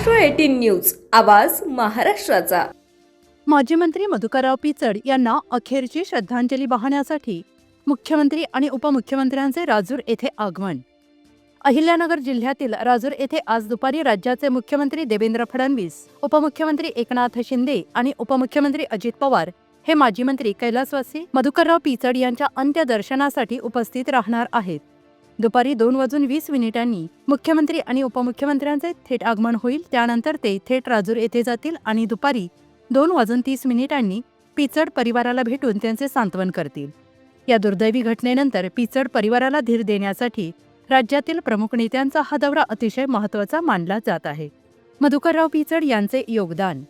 News आवाज महाराष्ट्राचा. माजी मंत्री मधुकरराव पिचड यांना अखेरची श्रद्धांजली वाहण्यासाठी मुख्यमंत्री आणि उपमुख्यमंत्र्यांचे राजूर येथे आगमन. अहिल्यानगर जिल्ह्यातील राजूर येथे आज दुपारी राज्याचे मुख्यमंत्री देवेंद्र फडणवीस उपमुख्यमंत्री एकनाथ शिंदे आणि उपमुख्यमंत्री अजित पवार हे माजी मंत्री कैलासवासी मधुकरराव पिचड यांच्या अंत्यदर्शनासाठी उपस्थित राहणार आहेत. दुपारी दोन वाजून वीस मिनिटांनी मुख्यमंत्री आणि उपमुख्यमंत्र्यांचे थेट आगमन होईल. त्यानंतर ते थेट राजूर येथे जातील आणि दुपारी दोन वाजून तीस मिनिटांनी पिचड परिवाराला भेटून त्यांचे सांत्वन करतील. या दुर्दैवी घटनेनंतर पिचड परिवाराला धीर देण्यासाठी राज्यातील प्रमुख नेत्यांचा हा दौरा अतिशय महत्त्वाचा मानला जात आहे. मधुकरराव पिचड यांचे योगदान.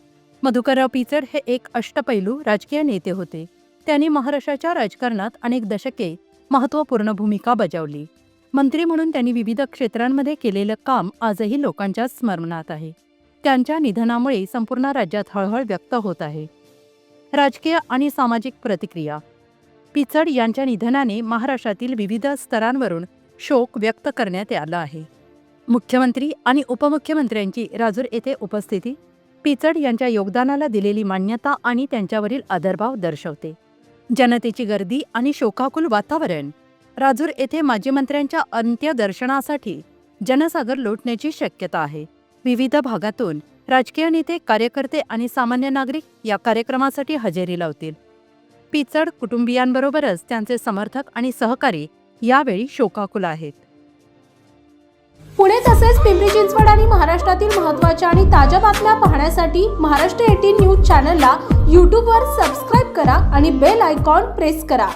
मधुकरराव पिचड हे एक अष्टपैलू राजकीय नेते होते. त्यांनी महाराष्ट्राच्या राजकारणात अनेक दशके महत्त्वपूर्ण भूमिका बजावली. मंत्री म्हणून त्यांनी विविध क्षेत्रांमध्ये केलेलं काम आजही लोकांच्या स्मरणात आहे. त्यांच्या निधनामुळे संपूर्ण राज्यात हळहळ व्यक्त होत आहे. राजकीय आणि सामाजिक प्रतिक्रिया. पिचड यांच्या निधनाने महाराष्ट्रातील विविध स्तरांवरून शोक व्यक्त करण्यात आला आहे. मुख्यमंत्री आणि उपमुख्यमंत्र्यांची राजूर येथे उपस्थिती पिचड यांच्या योगदानाला दिलेली मान्यता आणि त्यांच्यावरील आदरभाव दर्शवते. जनतेची गर्दी आणि शोकाकुल वातावरण राजूर येथे माजी मंत्र्यांच्या अंत्यदर्शनासाठी जनसागर लोटण्याची शक्यता आहे. विविध भागातून राजकीय नेते कार्यकर्ते आणि सामान्य नागरिक या कार्यक्रमासाठी हजेरी लावतील. पिचड कुटुंबियांबरोबरच त्यांचे समर्थक आणि सहकारी यावेळी शोकाकुल आहेत. पुणे तसेच पिंपरी चिंचवड आणि महाराष्ट्रातील महत्त्वाच्या आणि ताज्या बातम्या पाहण्यासाठी महाराष्ट्र एटीन न्यूज चॅनलला यूट्यूबवर सबस्क्राईब करा आणि बेल आयकॉन प्रेस करा.